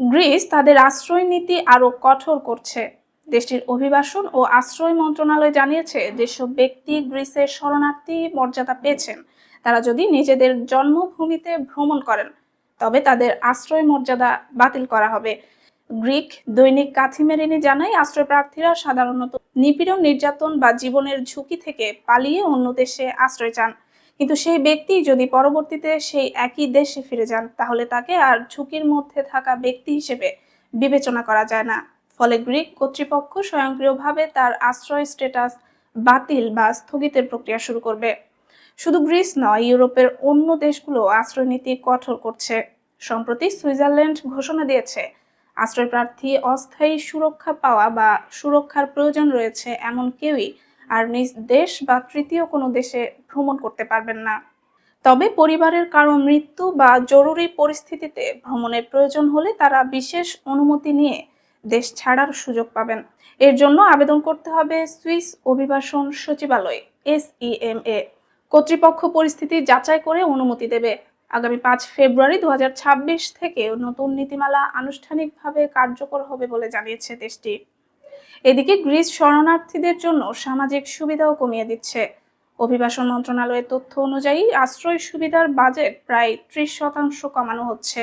Greece তাদের আশ্রয় নীতি আরও কঠোর করছে। দেশটির অভিবাসন ও আশ্রয় মন্ত্রণালয় জানিয়েছে যেসব ব্যক্তি গ্রিসের শরণার্থী মর্যাদা পেয়েছেন। তারা যদি নিজেদের জন্মভূমিতে ভ্রমণ করেন, তবে তাদের আশ্রয় মর্যাদা বাতিল করা হবে। গ্রিক দৈনিক কাথিমেরিনি জানায় আশ্রয় প্রার্থীরা সাধারণত নিপীড়ন, নির্যাতন বা জীবনের ঝুঁকি থেকে পালিয়ে অন্য দেশে আশ্রয় চান। কিন্তু সেই ব্যক্তি যদি পরবর্তীতে সেই একই দেশে ফিরে যান, তাহলে তাকে আর ঝুঁকির মধ্যে থাকা ব্যক্তি হিসেবে বিবেচনা করা যায় না। ফলে গ্রিক কর্তৃপক্ষ স্বয়ংক্রিয়ভাবে তার আশ্রয় স্টেটাস বাতিল বা স্থগিতের প্রক্রিয়া শুরু করবে। শুধু গ্রিস নয়, ইউরোপের অন্য দেশগুলো আশ্রয় নীতি কঠোর করছে। সম্প্রতি সুইজারল্যান্ড ঘোষণা দিয়েছে, আশ্রয় প্রার্থী অস্থায়ী সুরক্ষা পাওয়া বা সুরক্ষার প্রয়োজন রয়েছে এমন কেউই আর নিজ দেশ বা তৃতীয় কোনো দেশে ভ্রমণ করতে পারবেন না। তবে পরিবারের কারও মৃত্যু বা জরুরি পরিস্থিতিতে ভ্রমণের প্রয়োজন হলে তারা বিশেষ অনুমতি নিয়ে দেশ ছাড়ার সুযোগ পাবেন। এর জন্য আবেদন করতে হবে সুইস অভিবাসন সচিবালয় এ কর্তৃপক্ষ পরিস্থিতি যাচাই করে অনুমতি দেবে। আগামী পাঁচ ফেব্রুয়ারি দু হাজার ছাব্বিশ থেকে নতুন নীতিমালা আনুষ্ঠানিকভাবে কার্যকর হবে বলে জানিয়েছে দেশটি। এদিকে গ্রিস শরণার্থীদের জন্য সামাজিক সুবিধাও কমিয়ে দিচ্ছে। অভিবাসন মন্ত্রণালয়ের তথ্য অনুযায়ী আশ্রয় সুবিধার বাজেট প্রায় ত্রিশ শতাংশ কমানো হচ্ছে।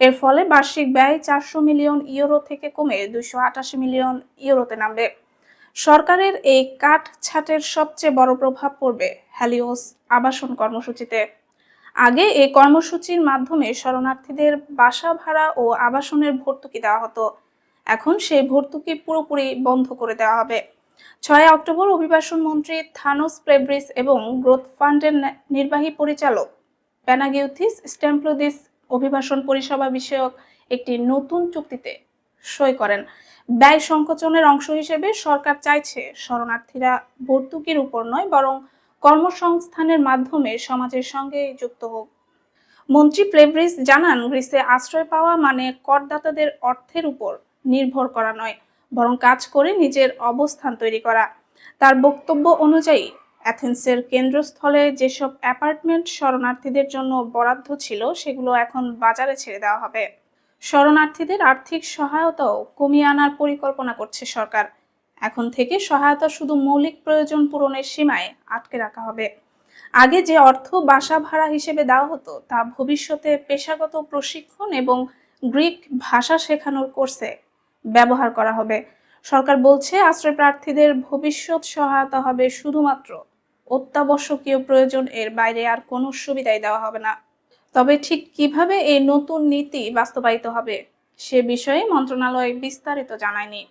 এর ফলে বার্ষিক ব্যয় চারশো মিলিয়ন ইউরো থেকে কমে দুশো আটাশি মিলিয়ন ইউরোতে নামবে। সরকারের এই কাট ছাটের সবচেয়ে বড় প্রভাব পড়বে হ্যালিওস আবাসন কর্মসূচিতে। আগে এই কর্মসূচির মাধ্যমে শরণার্থীদের বাসা ভাড়া ও আবাসনের ভর্তুকি দেওয়া হতো। এখন সেই ভর্তুকি পুরোপুরি বন্ধ করে দেওয়া হবে। ছয় অক্টোবর অভিবাসন মন্ত্রী থানোস প্লেব্রিস এবং গ্রোথ ফান্ডের নির্বাহী পরিচালক প্যানাগিউথিস স্ট্যাম্পলোদিস অভিবাসন পরিষেবা বিষয়ক একটি নতুন চুক্তিতে সই করেন। ব্যয় সংকোচনের অংশ হিসেবে সরকার চাইছে শরণার্থীরা ভর্তুকির উপর নয়, বরং কর্মসংস্থানের মাধ্যমে সমাজের সঙ্গে যুক্ত হোক। মন্ত্রী প্লেব্রিস জানান, গ্রিসে আশ্রয় পাওয়া মানে করদাতাদের অর্থের উপর নির্ভর করা নয়, বরং কাজ করে নিজের অবস্থান তৈরি করা। তার বক্তব্য অনুযায়ী, অ্যাথেন্সের কেন্দ্রস্থলে যেসব অ্যাপার্টমেন্ট শরণার্থীদের জন্য বরাদ্দ ছিল, সেগুলো এখন বাজারে ছেড়ে দেওয়া হবে। শরণার্থীদের আর্থিক সহায়তাও কমিয়ে আনার পরিকল্পনা করছে সরকার। এখন থেকে সহায়তা শুধু মৌলিক প্রয়োজন পূরণের সীমায় আটকে রাখা হবে। আগে যে অর্থ বাসা ভাড়া হিসেবে দেওয়া হতো, তা ভবিষ্যতে পেশাগত প্রশিক্ষণ এবং গ্রিক ভাষা শেখানোর কোর্সে ব্যবহার করা হবে। সরকার বলছে আশ্রয় প্রার্থীদের ভবিষ্যৎ সহায়তা হবে শুধুমাত্র অত্যাবশ্যকীয় প্রয়োজন, এর বাইরে আর কোনো সুবিধাই দেওয়া হবে না। তবে ঠিক কীভাবে এই নতুন নীতি বাস্তবায়িত হবে, সে বিষয়ে মন্ত্রণালয় বিস্তারিত জানায়নি।